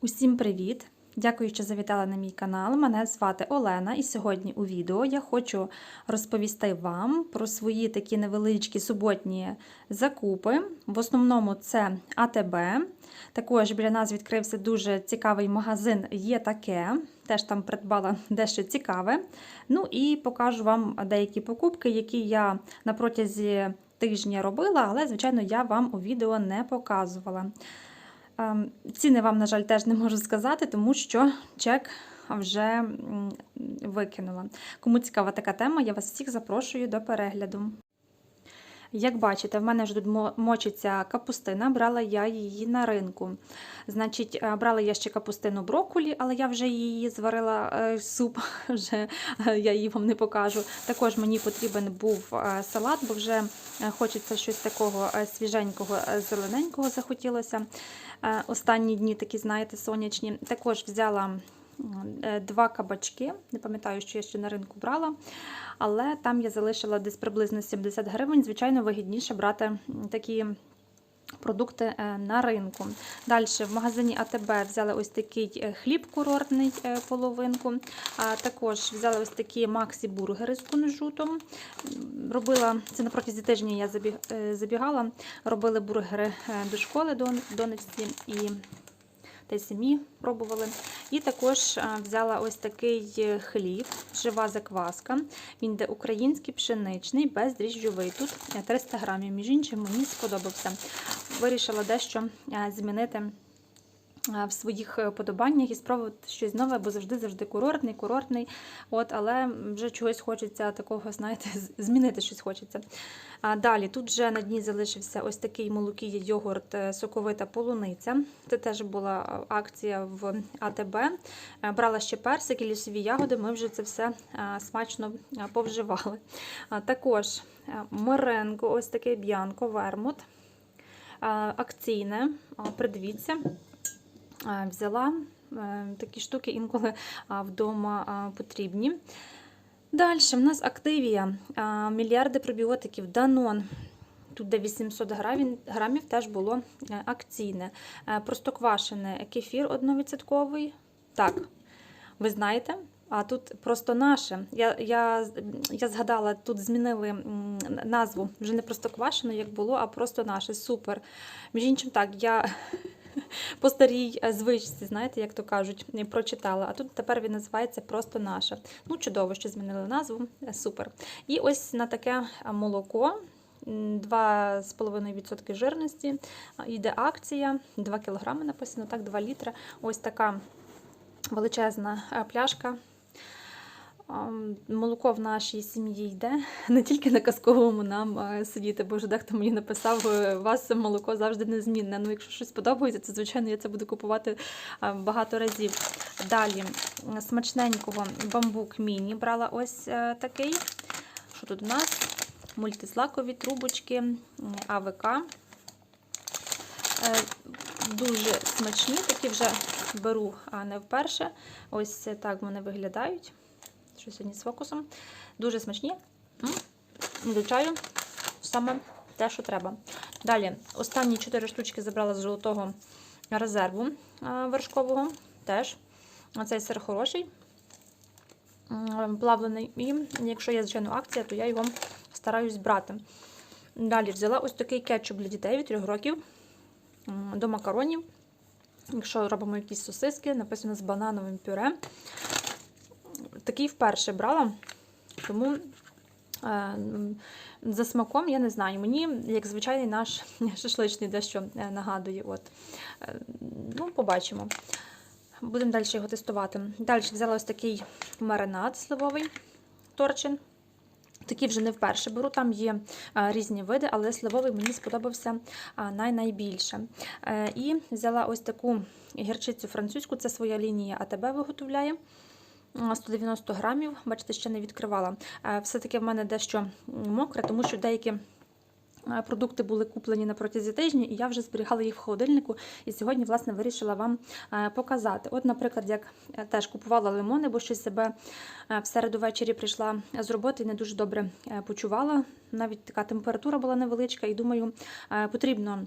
Усім привіт! Дякую, що завітали на мій канал. Мене звати Олена, і сьогодні у відео я хочу розповісти вам про свої такі невеличкі суботні закупи. В основному це АТБ. Також біля нас відкрився дуже цікавий магазин Є таке. Теж там придбала дещо цікаве. Ну і покажу вам деякі покупки, які я на протязі тижня робила, але, звичайно, я вам у відео не показувала. Ем, Ціни вам, на жаль, теж не можу сказати, тому що чек вже викинула. Кому цікава така тема, я вас всіх запрошую до перегляду. Як бачите, в мене вже тут мочиться капустина, брала я її на ринку. Значить, е, брала я ще капустину брокколі, але я вже її зварила е, суп, вже е, я її вам не покажу. Також мені потрібен був салат, бо вже хочеться щось такого свіженького, зелененького захотілося. Останні дні такі, знаєте, сонячні. Також взяла два кабачки. Не пам'ятаю, що я ще на ринку брала, але там я залишила десь приблизно 70 гривень. Звичайно, вигідніше брати такі. Продукти е, на ринку. Далі в магазині АТБ взяли ось такий е, хліб курортний е, половинку. А також взяли ось такі Максі бургери з кунжутом. Робила це на протязі тижня я е, забігала, робили бургери е, до школи дон- донечці і та й самі пробували. І також взяла ось такий е, хліб, жива закваска. Він де український пшеничний, бездріжджовий. Тут е, 300 грамів. Між іншим, мені сподобався. Вирішила дещо е, змінити е, в своїх е, подобаннях і спробувати щось нове, бо завжди завжди курортний, курортний. От, але вже чогось хочеться такого, знаєте, змінити щось хочеться. А далі тут вже на дні залишився ось такий молокій йогурт е, соковита полуниця. Це теж була е, акція в АТБ. Е, Брала ще персик і лісові ягоди. Ми вже це все е, смачно е, повживали. Також е, меренго, ось таке б'янко, вермут. Е, Акційне, придивіться. Е, Взяла Е, такі штуки інколи вдома потрібні. Далі в нас Активія, мільярди пробіотиків, Данон. Тут де 800 грамів, теж було е, акційне. Простоквашене кефір 1%. Так, ви знаєте, а тут просто наше. Я, я, я згадала, тут змінили назву вже не простоквашене, як було, а просто наше. Супер. Між іншим, так, я по старій е, звичці, знаєте, як то кажуть, прочитала. А тут тепер він називається просто наша. Ну, чудово, що змінили назву. Е, Супер. І ось на таке е, молоко. м, 2,5% жирності. Йде акція, 2 кг написано, так, 2 літра. Ось така величезна пляшка. Молоко в нашій сім'ї йде не тільки на казковому нам е, сидіти, бо вже дехто мені написав, е, у вас молоко завжди незмінне. Ну, якщо щось подобається, то звичайно я це буду купувати е, багато разів. Далі смачненького бамбук міні брала ось такий. Що тут у нас? Мультизлакові трубочки, АВК. Дуже смачні, такі вже беру а не вперше. Ось так вони виглядають. Що сьогодні з фокусом. Дуже смачні. М, Вручаю саме те, що треба. Далі, останні 4 штучки забрала з золотого резерву вершкового. Теж. Оцей сир хороший, плавлений. І якщо є, звичайно, акція, то я його стараюсь брати. Далі взяла ось такий кетчуп для дітей від 3 років до макаронів. Якщо робимо якісь сосиски, написано з банановим пюре. Такий вперше брала, тому е, за смаком я не знаю. Мені, як звичайний наш шашличний, дещо е, нагадує. От. Е, Ну, побачимо. Будемо далі його тестувати. Далі взяла ось такий маринад сливовий торчин. Такі вже не вперше беру, там є різні види, але сливовий мені сподобався най-найбільше. І взяла ось таку гірчицю французьку, це своя лінія АТБ виготовляє. М, 190 грамів, бачите, ще не відкривала. Е, Все-таки в мене дещо мокре, тому що деякі е, продукти були куплені на протязі тижня, і я вже зберігала їх в холодильнику. І сьогодні, власне, вирішила вам е, показати. От, наприклад, як теж купувала лимони, бо щось себе в середу ввечері прийшла з роботи і не дуже добре почувала. Навіть така температура була невеличка, і думаю, потрібно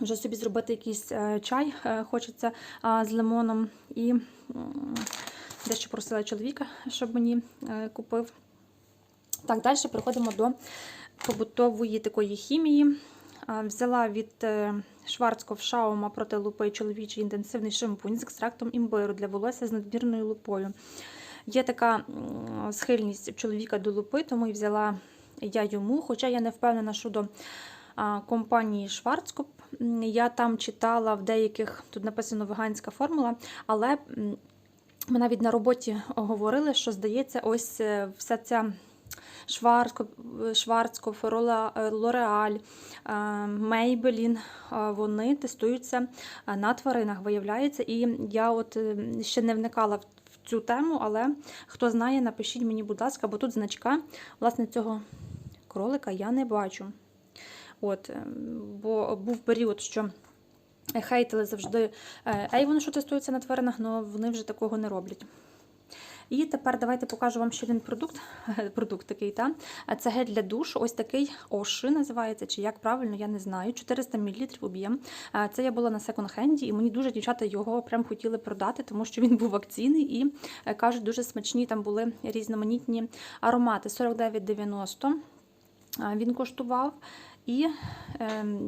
вже собі зробити якийсь чай хочеться з лимоном. І дещо просила чоловіка, щоб мені е, купив. Так, далі переходимо до побутової такої хімії. Взяла від е, Шварцкоф Шаума проти лупи чоловічий інтенсивний шампунь з екстрактом імбиру для волосся з надмірною лупою. Є така схильність чоловіка до лупи, тому і взяла я йому, хоча я не впевнена щодо а, компанії Шварцкоп. Я там читала в деяких, тут написано веганська формула, але ми навіть на роботі говорили, що здається, ось е, вся ця Шварцкоп, Шварцкоф, е, Лореаль, е, Мейбелін, е, вони тестуються на тваринах, виявляється. І я от ще не вникала в цю тему, але хто знає, напишіть мені, будь ласка, бо тут значка власне цього кролика я не бачу. От, бо був період, що хейтили завжди е, Avon, що тестується на тваринах, але вони вже такого не роблять. І тепер давайте покажу вам ще один продукт. Продукт такий, та? Це гель для душу, ось такий Оши називається, чи як правильно, я не знаю. 400 мл об'єм. Це я була на секонд-хенді, і мені дуже дівчата його прям хотіли продати, тому що він був акційний і е, кажуть, дуже смачні там були різноманітні аромати. 49,90 він коштував. І ем,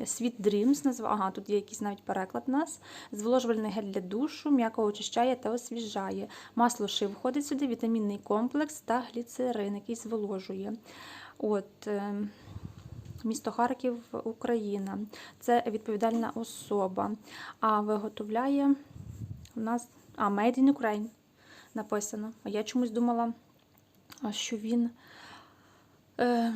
Sweet Dreams назва. Ага, тут є якийсь навіть переклад у нас. Зволожувальний гель для душу, м'яко очищає та освіжає. Масло шив входить сюди, вітамінний комплекс та гліцерин, який зволожує. От, ем, Місто Харків, Україна. Це відповідальна особа. А виготовляє у нас а, Made in Ukraine написано. А я чомусь думала, що він. Е,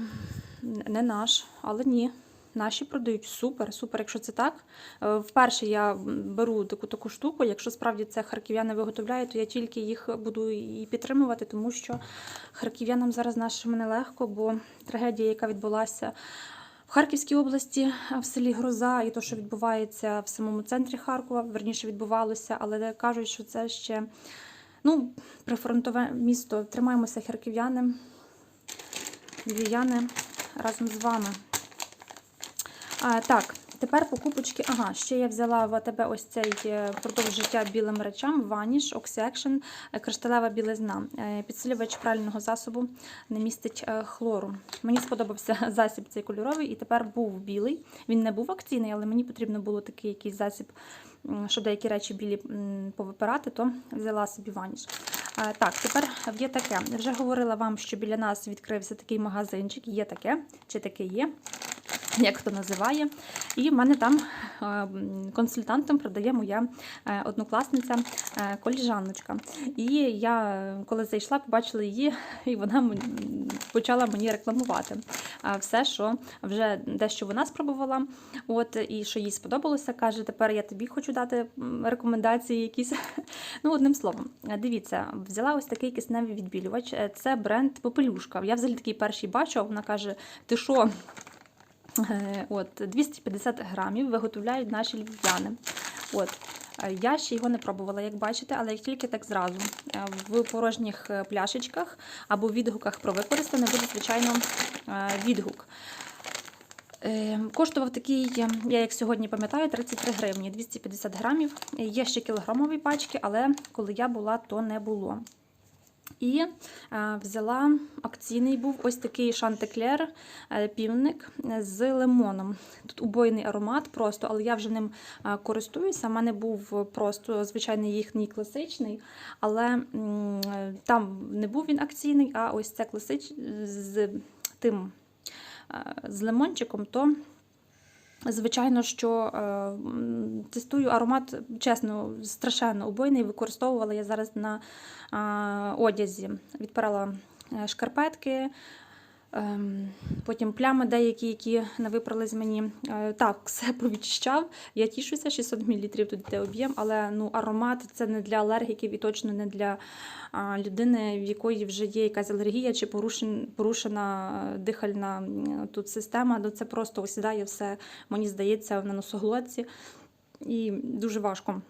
не наш, але ні. Наші продають супер, супер. Якщо це так. Е, Вперше я беру таку таку штуку. Якщо справді це харків'яни виготовляють, то я тільки їх буду і підтримувати, тому що харків'янам зараз нашим нелегко, бо трагедія, яка відбулася в Харківській області, в селі Гроза, і то, що відбувається в самому центрі Харкова, верніше відбувалося, але кажуть, що це ще ну, прифронтове місто. Тримаємося харків'яни, львів'яни разом з вами. А, так, тепер покупочки. Ага, ще я взяла в АТБ ось цей е, продовж життя білим речам Oxy-Action, е, кришталева білизна. Е, Підсилювач прального засобу не містить е, хлору. Мені сподобався засіб цей кольоровий, і тепер був білий. Він не був акційний, але мені потрібно було такий якийсь засіб, щоб деякі речі білі повипирати, то взяла собі Vanish. А, Так, тепер є таке. Вже говорила вам, що біля нас відкрився такий магазинчик. Є таке, чи таке є, як хто називає. І в мене там е, консультантом продає моя е, однокласниця е, коліжаночка. І я, коли зайшла, побачила її, і вона почала мені рекламувати все, що вже дещо вона спробувала. От, і що їй сподобалося, каже, тепер я тобі хочу дати рекомендації якісь. Ну, одним словом, дивіться, взяла ось такий кисневий відбілювач. Це бренд Попелюшка. Я взагалі такий перший бачу, вона каже: ти що? Е, От, 250 грамів виготовляють наші львів'яни. От. е, Я ще його не пробувала, як бачите, але як тільки так зразу е, в порожніх пляшечках або відгуках про використане буде, звичайно, відгук. Коштував такий, я як сьогодні пам'ятаю, 33 гривні, 250 грамів. Є ще кілограмові пачки, але коли я була, то не було. І е, взяла акційний був ось такий шантеклер е, півник з лимоном. Тут убойний аромат просто, але я вже ним е, користуюся. У мене був просто звичайний їхній класичний, але е, там не був він акційний, а ось це класич з тим е, з лимончиком, то Звичайно, що е, тестую аромат, чесно, страшенно убойний. Використовувала я зараз на одязі. Відпирала е, шкарпетки, потім плями деякі, які не випрали з мені. Е, так, все повідчищав. Я тішуся, 600 мл тут йде об'єм, але ну, аромат це не для алергіків і точно не для людини, в якої вже є якась алергія чи порушен, порушена е, дихальна тут система. Ну, це просто осідає все, мені здається, на носоглотці. І дуже важко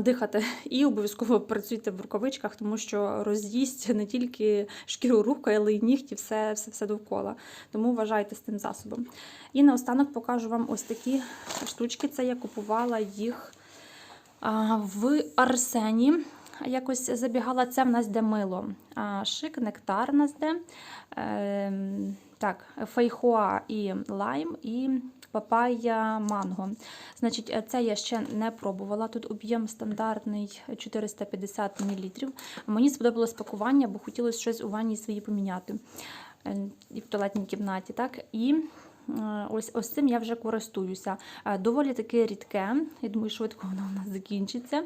дихати. І обов'язково працюйте в рукавичках, тому що роз'їсть не тільки шкіру рук, але й нігті, все, все, все довкола. Тому вважайте з тим засобом. І наостанок покажу вам ось такі штучки. Це я купувала їх в Арсені. Якось забігала, це в нас де мило. Шик, нектар в нас де. Ем, так, фейхоа і лайм, і папая манго. Значить, е, це я ще не пробувала. Тут об'єм стандартний 450 мл. Мені сподобалось пакування, бо хотілося щось у ванні свої поміняти е, і в туалетній кімнаті. Так? І е, ось, ось цим я вже користуюся. Доволі таке рідке. Я думаю, швидко воно у нас закінчиться.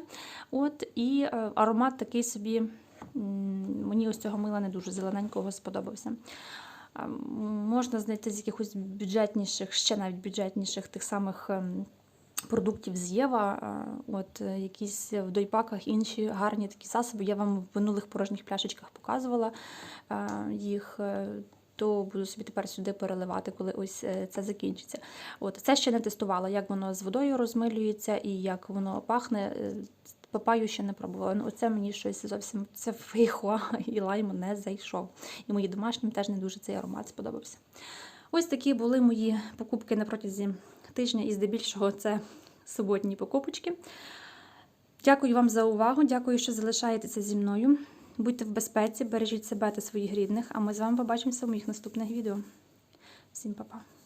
От, і аромат такий собі. Мені ось цього мила не дуже зелененького сподобався. Можна знайти з якихось бюджетніших, ще навіть бюджетніших тих самих ем, продуктів з Єва, от е, якісь в дойпаках інші гарні такі засоби. Я вам в минулих порожніх пляшечках показувала їх. е, То буду собі тепер сюди переливати, коли ось е, це закінчиться. От це ще не тестувала, як воно з водою розмилюється і як воно пахне. Папаю ще не пробувала. Ну, оце мені щось зовсім це фейхуа і лайм не зайшов. І мої домашнім теж не дуже цей аромат сподобався. Ось такі були мої покупки на протязі тижня, і здебільшого це суботні покупочки. Дякую вам за увагу. Дякую, що залишаєтеся зі мною. Будьте в безпеці, бережіть себе та своїх рідних, а ми з вами побачимося в моїх наступних відео. Всім па-па!